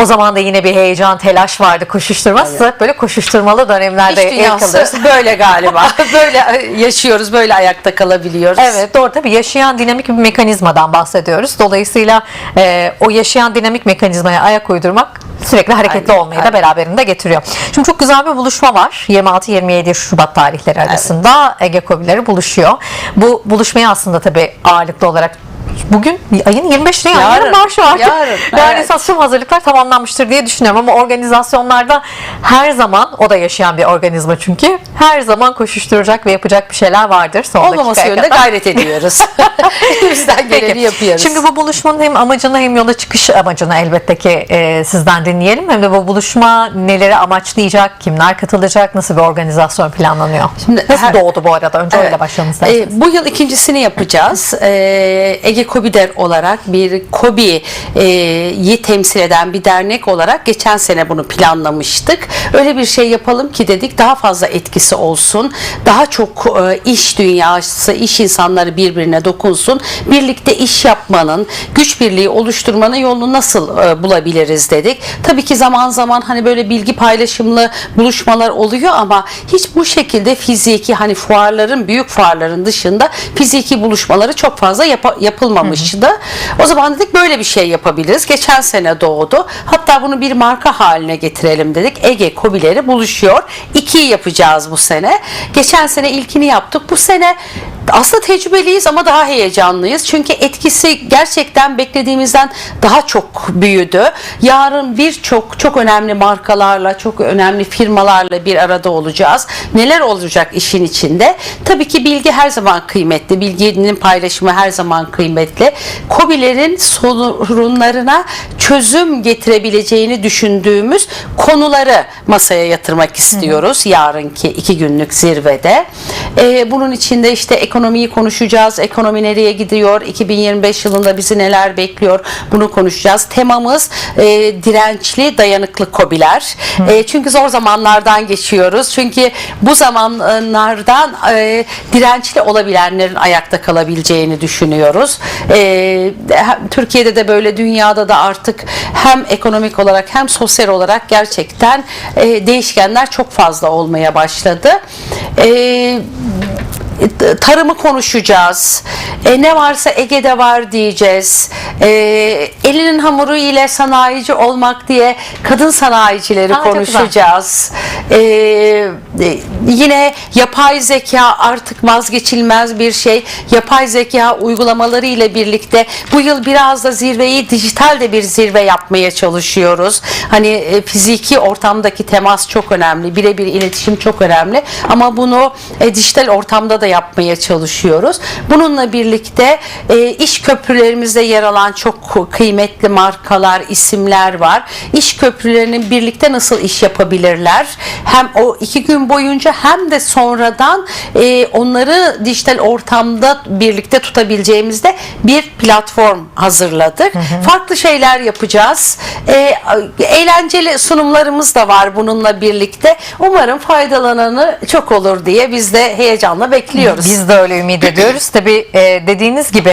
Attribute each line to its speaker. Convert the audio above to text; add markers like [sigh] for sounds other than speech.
Speaker 1: O zaman da yine bir heyecan, telaş vardı, koşuşturma. Sık böyle koşuşturmalı dönemlerde yakaladık. [laughs]
Speaker 2: böyle galiba. [laughs] böyle yaşıyoruz, böyle ayakta kalabiliyoruz.
Speaker 1: Evet doğru tabii yaşayan dinamik bir mekanizmadan bahsediyoruz. Dolayısıyla e, o yaşayan dinamik mekanizmaya ayak uydurmak sürekli hareketli
Speaker 2: Aynen,
Speaker 1: olmayı da
Speaker 2: aynen.
Speaker 1: beraberinde getiriyor. Şimdi çok güzel bir buluşma var. 26-27 Şubat tarihleri arasında Ege Kobileri buluşuyor. Bu buluşmaya aslında tabii ağırlıklı olarak Bugün ayın 25'ine yani
Speaker 2: Yarın,
Speaker 1: yarın marşı var.
Speaker 2: yarın, [laughs]
Speaker 1: yani
Speaker 2: evet.
Speaker 1: esas tüm hazırlıklar tamamlanmıştır diye düşünüyorum ama organizasyonlarda her zaman o da yaşayan bir organizma çünkü her zaman koşuşturacak ve yapacak bir şeyler vardır. Son
Speaker 2: Olmaması yönünde
Speaker 1: kadar.
Speaker 2: gayret ediyoruz. [laughs] Elimizden geleni
Speaker 1: Peki.
Speaker 2: yapıyoruz.
Speaker 1: Şimdi bu buluşmanın hem amacını hem yola çıkış amacını elbette ki e, sizden dinleyelim. Hem de bu buluşma neleri amaçlayacak, kimler katılacak, nasıl bir organizasyon planlanıyor?
Speaker 2: Şimdi
Speaker 1: nasıl
Speaker 2: her-
Speaker 1: doğdu bu arada? Önce öyle
Speaker 2: Evet.
Speaker 1: başlayalım
Speaker 2: Ee,
Speaker 1: isterseniz.
Speaker 2: bu yıl ikincisini yapacağız. Ee, Ege Kobider olarak bir Kobi'yi temsil eden bir dernek olarak geçen sene bunu planlamıştık. Öyle bir şey yapalım ki dedik daha fazla etkisi olsun. Daha çok e, iş dünyası, iş insanları birbirine dokunsun. Birlikte iş yapmanın, güç birliği oluşturmanın yolunu nasıl e, bulabiliriz dedik. Tabii ki zaman zaman hani böyle bilgi paylaşımlı buluşmalar oluyor ama hiç bu şekilde fiziki hani fuarların büyük fuarların dışında fiziki buluşmaları çok fazla yapa- yapılmamıştı. O zaman dedik böyle bir şey yapabiliriz. Geçen sene doğdu. Hatta bunu bir marka haline getirelim dedik. Ege Kobileri buluşuyor. İkiyi yapacağız bu sene. Geçen sene ilkini yaptık. Bu sene aslında tecrübeliyiz ama daha heyecanlıyız. Çünkü etkisi gerçekten beklediğimizden daha çok büyüdü. Yarın birçok çok önemli markalarla, çok önemli firmalarla bir arada olacağız. Neler olacak işin içinde? Tabii ki bilgi her zaman kıymetli. Bilginin paylaşımı her zaman kıymetli. KOBİ'lerin sorunlarına çözüm getirebileceğini düşündüğümüz konuları masaya yatırmak istiyoruz yarınki iki günlük zirvede. Ee, bunun içinde işte ekonomiyi konuşacağız. Ekonomi nereye gidiyor? 2025 yılında bizi neler bekliyor? Bunu konuşacağız. Temamız e, dirençli, dayanıklı kobiler. E, çünkü zor zamanlardan geçiyoruz. Çünkü bu zamanlardan e, dirençli olabilenlerin ayakta kalabileceğini düşünüyoruz. E, Türkiye'de de böyle dünyada da artık hem ekonomik olarak hem sosyal olarak gerçekten e, değişkenler çok fazla olmaya başladı. E, tarımı konuşacağız. E, ne varsa Ege'de var diyeceğiz. E, elinin hamuru ile sanayici olmak diye kadın sanayicileri
Speaker 1: Aa,
Speaker 2: konuşacağız. E, e, yine yapay zeka artık vazgeçilmez bir şey. Yapay zeka uygulamaları ile birlikte bu yıl biraz da zirveyi dijital de bir zirve yapmaya çalışıyoruz. Hani e, fiziki ortamdaki temas çok önemli. Birebir iletişim çok önemli. Ama bunu e, dijital ortamda da yapmaya çalışıyoruz. Bununla birlikte e, iş köprülerimizde yer alan çok kıymetli markalar, isimler var. İş köprülerinin birlikte nasıl iş yapabilirler? Hem o iki gün boyunca hem de sonradan e, onları dijital ortamda birlikte tutabileceğimizde bir platform hazırladık. Farklı şeyler yapacağız. E, eğlenceli sunumlarımız da var bununla birlikte. Umarım faydalananı çok olur diye biz de heyecanla bekliyoruz.
Speaker 1: Biz de öyle ümit ediyoruz. Tabii e, dediğiniz gibi